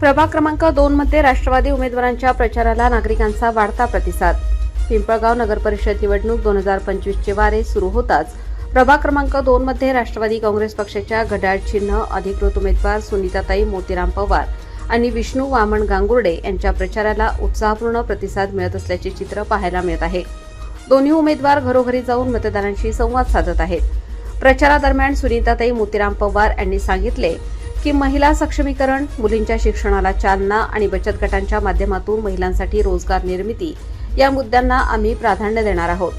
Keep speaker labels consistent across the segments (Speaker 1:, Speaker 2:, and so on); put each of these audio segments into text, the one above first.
Speaker 1: प्रभाग क्रमांक दोन मध्ये राष्ट्रवादी उमेदवारांच्या प्रचाराला नागरिकांचा वाढता प्रतिसाद. पिंपळगाव नगरपरिषद निवडणूक दोन हजार पंचवीसचे वारे सुरू होताच. प्रभाग क्रमांक दोन मध्ये राष्ट्रवादी काँग्रेस पक्षाच्या घड्याळ चिन्ह अधिकृत उमेदवार सुनीताताई मोतीराम पवार आणि विष्णू वामन गांगुर्डे यांच्या प्रचाराला उत्साहपूर्ण प्रतिसाद मिळत असल्याचे चित्र पाहायला मिळत आहे. दोन्ही उमेदवार घरोघरी जाऊन मतदारांशी संवाद साधत आहेत. प्रचारादरम्यान सुनीताताई मोतीराम पवार यांनी सांगितले की महिला सक्षमीकरण मुलींच्या शिक्षणाला चालना आणि बचत गटांच्या माध्यमातून महिलांसाठी रोजगार निर्मिती या मुद्द्यांना आम्ही प्राधान्य देणार आहोत.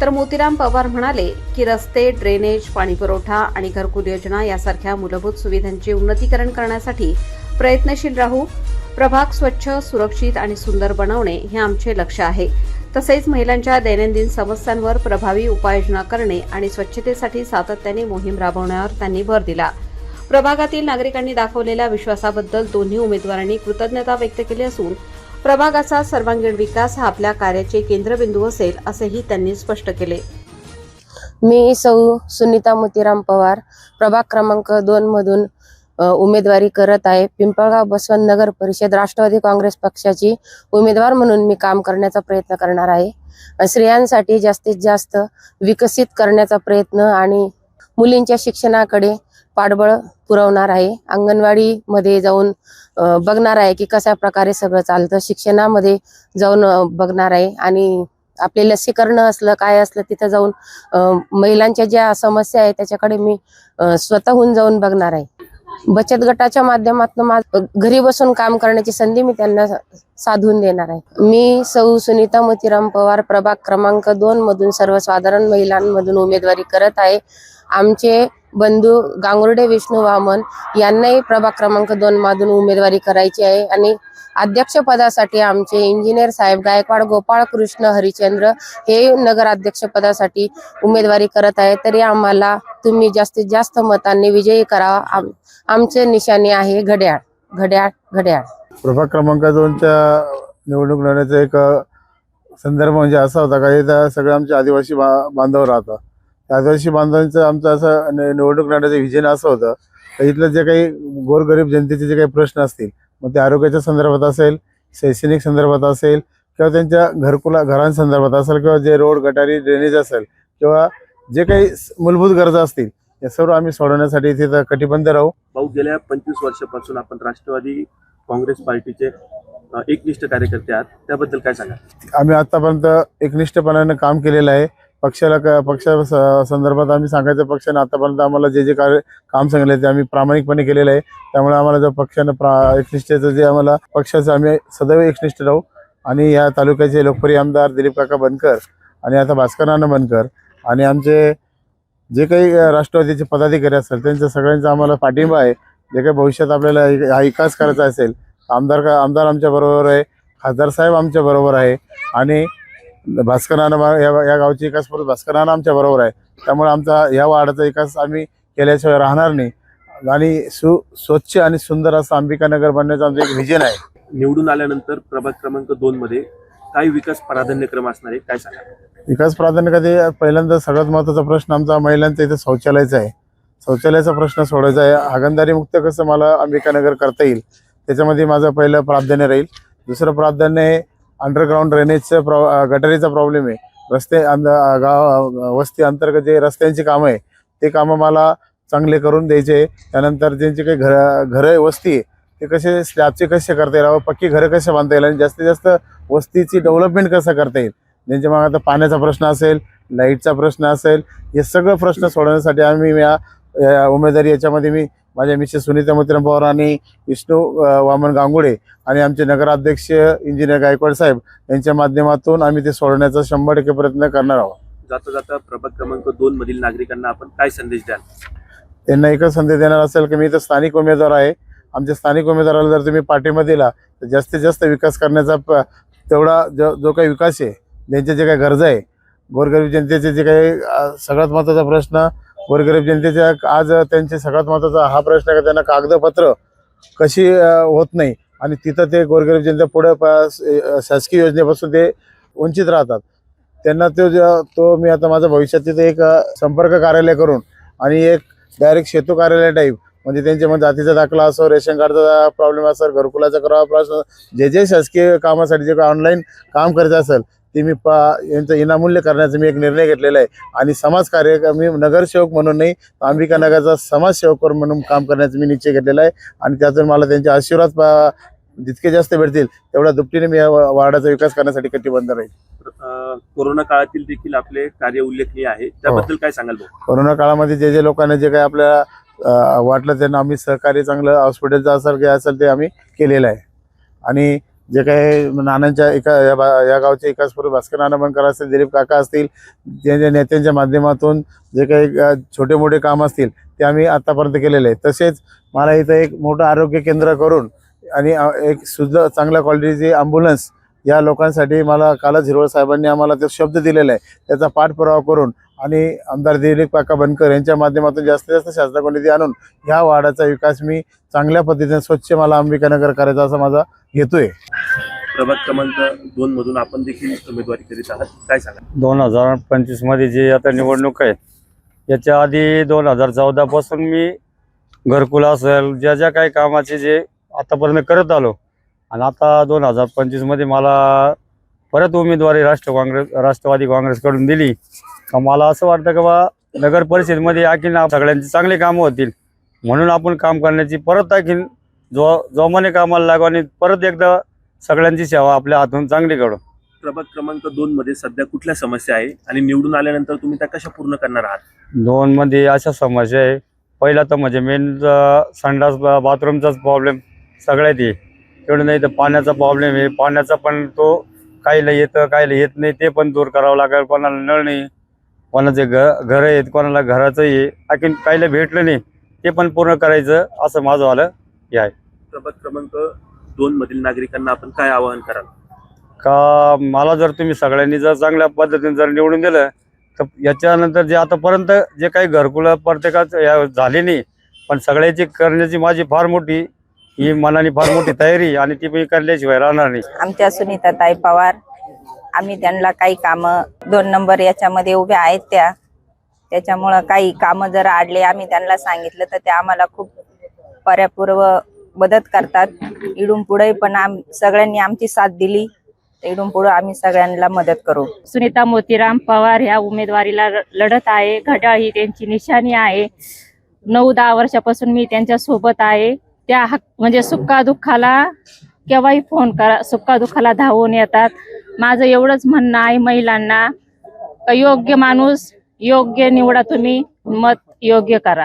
Speaker 1: तर मोतीराम पवार म्हणाले की रस्ते ड्रेनेज पाणीपुरवठा आणि घरकुल योजना यासारख्या मूलभूत सुविधांचे उन्नतीकरण करण्यासाठी प्रयत्नशील राहू प्रभाग स्वच्छ सुरक्षित आणि सुंदर बनवणे हे आमचे लक्ष्य आहे. तसेच महिलांच्या दैनंदिन समस्यांवर प्रभावी उपाययोजना करणे आणि स्वच्छतेसाठी सातत्याने मोहीम राबवण्यावर त्यांनी भर दिला. प्रभागातील नागरिकांनी दाखवलेल्या विश्वासाबद्दल दोन्ही उमेदवारांनी कृतज्ञता व्यक्त केली असून प्रभागाचा सर्वांगीण विकास हा आपल्या कार्याचे केंद्रबिंदू असेल असेही त्यांनी स्पष्ट केले.
Speaker 2: मी सौ सुनीता मोतीराम पवार प्रभाग क्रमांक दोन मधून उमेदवारी करत आहे. पिंपळगाव बसवंत नगर परिषद राष्ट्रवादी काँग्रेस पक्षाची उमेदवार म्हणून मी काम करण्याचा प्रयत्न करणार आहे. स्त्रियांसाठी जास्तीत जास्त विकसित करण्याचा प्रयत्न आणि मुलींच्या शिक्षणाकडे पाठबळ पुरवणार आहे. अंगणवाडीमध्ये जाऊन बघणार आहे की कशा प्रकारे सगळं चालतं. शिक्षणामध्ये जाऊन बघणार आहे. आणि आपले लसीकरण असलं काय असलं तिथं जाऊन महिलांच्या ज्या समस्या आहे त्याच्याकडे मी स्वतःहून जाऊन बघणार आहे. बचत गटाच्या माध्यमातून मा- घरी बसून काम करण्याची संधी मी त्यांना साधून देणार आहे. मी सौ सुनीता मोतीराम पवार प्रभाग क्रमांक दोन मधून सर्वसाधारण महिलांमधून उमेदवारी करत आहे. आमचे बंधू गांगुर्डे विष्णू वामन यांनाही प्रभाग क्रमांक दोन मधून उमेदवारी करायची आहे आणि अध्यक्षपदासाठी आमचे इंजिनियर साहेब गायकवाड गोपाळ कृष्ण हरिचंद्र हे नगराध्यक्षपदासाठी उमेदवारी करत आहे तरी आम्हाला तुम्ही जास्तीत जास्त मतांनी विजयी करावा आम- आमचे निशाणे आहे घड्याळ घड्याळ घड्याळ.
Speaker 3: प्रभाग क्रमांक दोनच्या निवडणूक लढण्याचा एक संदर्भ म्हणजे असा होता का इथं सगळे आमचे आदिवासी बांधव राहतात. आदिवासी बांधवांचं आमचं असं निवडणूक लढण्याचं विजन असं होतं. तर इथलं जे काही गोरगरीब जनतेचे जे काही प्रश्न असतील मग ते आरोग्याच्या संदर्भात असेल शैक्षणिक संदर्भात असेल किंवा त्यांच्या घरकुला घरांसंदर्भात असेल किंवा जे रोड गटारी ड्रेनेज असेल किंवा जे काही मूलभूत गरजा असतील या सर्व आम्ही सोडवण्यासाठी इथे कटिबद्ध राहू.
Speaker 4: भाऊ गेल्या पंचवीस वर्षापासून आपण राष्ट्रवादी काँग्रेस पार्टीचे एकनिष्ठ कार्यकर्ते आहात. त्याबद्दल काय सांगा
Speaker 3: आम्ही आतापर्यंत एकनिष्ठपणाने काम केलेलं आहे. पक्षाला क- पक्षा स- संदर्भात आम्ही सांगायचं पक्षाने आतापर्यंत आम्हाला जे जे कार्य काम सांगितले ते आम्ही प्रामाणिकपणे केलेलं आहे. त्यामुळे आम्हाला जर पक्षानं प्रा एकनिष्ठेचं जे आम्हाला पक्षाचं आम्ही सदैव एकनिष्ठ राहू. आणि या तालुक्याचे लोकप्रिय आमदार दिलीप काका बनकर आणि आता भास्करानं बनकर आणि आमचे जे काही राष्ट्रवादीचे पदाधिकारी असतील त्यांच्या सगळ्यांचा आम्हाला पाठिंबा आहे. जे काही भविष्यात आपल्याला हा विकास करायचा असेल आमदार का आमदार आमच्या बरोबर आहे खासदार साहेब आमच्या बरोबर आहे. आणि भास्कर नाना बा- या या गावची विकास परत भास्कर नाना आमच्या बरोबर आहे. त्यामुळे आमचा या वार्डाचा विकास आम्ही केल्याशिवाय राहणार नाही. आणि सु स्वच्छ आणि सुंदर असं अंबिकानगर बनण्याचं आमचं एक व्हिजन आहे.
Speaker 4: निवडून आल्यानंतर प्रभाग क्रमांक दोन मध्ये काय विकास प्राधान्यक्रम असणार आहे? काय सांगा?
Speaker 3: विकास प्राधान्य कधी? पहिल्यांदा सगळ्यात महत्त्वाचा प्रश्न आमचा महिलांचा इथे शौचालयाचा आहे. शौचालयाचा प्रश्न सोडायचा आहे. हागणदारी मुक्त कसं मला अंबिकानगर करता येईल? त्याच्यामध्ये माझं पहिलं प्राधान्य राहील. दुसरं प्राधान्य आहे अंडरग्राऊंड ड्रेनेजचं प्रॉ गटरीचा गटारीचा प्रॉब्लेम आहे. रस्ते अंद- गाव वस्ती अंतर्गत जे रस्त्यांची कामं आहे ते कामं मला चांगले करून द्यायचे. त्यानंतर ज्यांची काही घर घरं वस्ती आहे ते कसे स्लॅबचे कसे करता येईल? व पक्की घरं कसे बांधता येईल? आणि जास्तीत जास्त वस्तीची डेव्हलपमेंट कसं करता येईल? ज्यांच्या मग आता पाण्याचा प्रश्न असेल लाईटचा प्रश्न असेल हे सगळं प्रश्न सोडवण्यासाठी आम्ही या उमेदवारी याच्यामध्ये मी माझ्या मिसेस सुनीता मोतीराम पवार आणि विष्णू वामन गांगुडे आणि आमचे नगराध्यक्ष इंजिनियर गायकवाड साहेब यांच्या माध्यमातून आम्ही ते सोडवण्याचा शंभर टक्के प्रयत्न करणार आहोत.
Speaker 4: जाता जाता प्रभाग क्रमांक दोन मधील नागरिकांना आपण काय संदेश द्याल?
Speaker 3: त्यांना एकच संदेश देणार असेल की मी तर स्थानिक उमेदवार आहे. आमच्या स्थानिक उमेदवाराला जर तुम्ही पाठिंबा दिला तर जास्तीत जास्त विकास करण्याचा तेवढा जो जो काही विकास आहे ज्यांच्या जे काही गरजा आहे गोरगरीब जनतेचे जे काही सगळ्यात महत्त्वाचा प्रश्न गोरगरीब जनतेच्या आज त्यांचे सगळ्यात महत्त्वाचा हा प्रश्न आहे का त्यांना कागदपत्र कशी होत नाही. आणि तिथं ते गोरगरीब जनता पुढे शासकीय योजनेपासून ते वंचित राहतात. त्यांना तो ज- तो मी आता माझं भविष्यात तिथे एक संपर्क कार्यालय करून आणि एक डायरेक्ट सेतू कार्यालय टाईप म्हणजे त्यांच्या मग जातीचा दाखला असो रेशन कार्डचा प्रॉब्लेम असेल घरकुलाचा करावा प्रश्न जे जे शासकीय कामासाठी जे ऑनलाईन काम करायचं असेल ते मी पा यांचं इनामूल्य करण्याचा मी एक निर्णय घेतलेला आहे. आणि समाजकार्य मी नगरसेवक म्हणून नाही अंबिका नगरचा समाजसेवक म्हणून काम करण्याचा मी निश्चय घेतलेला आहे. आणि त्यातून मला त्यांचे आशीर्वाद पा जितके जास्त भेटतील तेवढ्या दुपटीने मी या वार्डाचा विकास करण्यासाठी कटिबद्ध राहील.
Speaker 4: कोरोना काळातील देखील आपले कार्य उल्लेखनीय आहे. त्याबद्दल काय सांगाल
Speaker 3: कोरोना काळामध्ये जे जे लोकांना जे काही आपल्याला अं, वाटलं त्यांना आम्ही सहकार्य चांगलं हॉस्पिटलचं असेल काय असेल ते आम्ही केलेलं आहे. आणि जे काही नानांच्या एका या बा- या गावचे एकाचपूर्वी भास्कर नाना बनकर असतील दिलीप काका असतील त्यांच्या नेत्यांच्या माध्यमातून जे काही छोटे मोठे काम असतील ते आम्ही आतापर्यंत केलेले आहे तसेच मला इथं एक मोठं आरोग्य केंद्र करून आणि एक शुद्ध चांगल्या क्वालिटीची ॲम्ब्युलन्स या लोकांसाठी मला कालच हिरवळ साहेबांनी आम्हाला ते शब्द दिलेला आहे त्याचा पाठपुरावा करून आणि आमदार दिलीप काका बनकर यांच्या माध्यमातून जास्तीत जास्त शासनाकडून निधी आणून ह्या वाडाचा विकास मी चांगल्या पद्धतीने स्वच्छ मला अंबिकानगर करायचा असा माझा घेतोय आहे.
Speaker 4: प्रभाग क्रमांक दोन मधून आपण देखील उमेदवारी करीत आहात. काय सांगा
Speaker 5: दोन हजार पंचवीसमध्ये जे आता निवडणूक आहे याच्या आधी दोन हजार चौदा पासून मी घरकुल असेल ज्या ज्या काही कामाचे जे आतापर्यंत करत आलो आणि आता दोन हजार पंचवीसमध्ये मला परत उमेदवारी राष्ट्र काँग्रेस राष्ट्रवादी काँग्रेसकडून दिली. का मला असं वाटतं की बा नगर परिषदेमध्ये आणखीन सगळ्यांची चांगली कामं होतील. म्हणून आपण काम करण्याची परत आणखीन जो जोमाने कामाला लागू आणि परत एकदा सगळ्यांची सेवा आपल्या हातून चांगली करू.
Speaker 4: प्रभाग क्रमांक दोन मध्ये सध्या कुठल्या समस्या आहे आणि निवडून आल्यानंतर तुम्ही त्या कशा पूर्ण करणार आहात?
Speaker 5: दोन मध्ये अशा समस्या आहे. पहिला तर म्हणजे मेन संडास बाथरूमचाच प्रॉब्लेम सगळ्यात आहे. तेवढं नाही तर पाण्याचा प्रॉब्लेम आहे. पाण्याचा पण तो काहीला येतं काहीला येत नाही ते पण दूर करावं लागेल. कोणाला नळ नाही. कोणाचे घ घरं आहेत कोणाला घराचं आहे. आणखीन काहीला भेटलं नाही ते पण पूर्ण करायचं असं माझं वालं हे आहे.
Speaker 4: प्रभाग क्रमांक दोन मधील नागरिकांना आपण काय आवाहन कराल?
Speaker 5: का मला जर तुम्ही सगळ्यांनी जर चांगल्या पद्धतीने जर निवडून दिलं तर याच्यानंतर जे आतापर्यंत जे काही घरकुलं प्रत्येकाचं झाले नाही पण सगळ्याची करण्याची माझी फार मोठी ही मनाने फार मोठी तयारी आणि ती मी करल्याशिवाय राहणार नाही.
Speaker 6: आमच्या सुनीताताई पवार आम्ही त्यांना काही कामं दोन नंबर याच्यामध्ये उभ्या आहेत त्या. त्याच्यामुळं काही कामं जर आडले आम्ही त्यांना सांगितलं तर ते आम्हाला खूप पर्यापूर्व मदत करतात. इडून पुढे पण आम सगळ्यांनी आमची साथ दिली. इडून पुढे आम्ही सगळ्यांना मदत करू.
Speaker 7: सुनीता मोतीराम पवार ह्या उमेदवारीला लढत आहे. घड्याळ ही त्यांची निशाणी आहे. नऊ दहा वर्षापासून मी त्यांच्यासोबत आहे. त्या हक म्हणजे सुक्का दुःखाला केव्हाही फोन करा सुक्का दुःखाला धावून येतात. माझं एवढंच म्हणणं आहे महिलांना योग्य माणूस योग्य निवडा तुम्ही मत योग्य करा.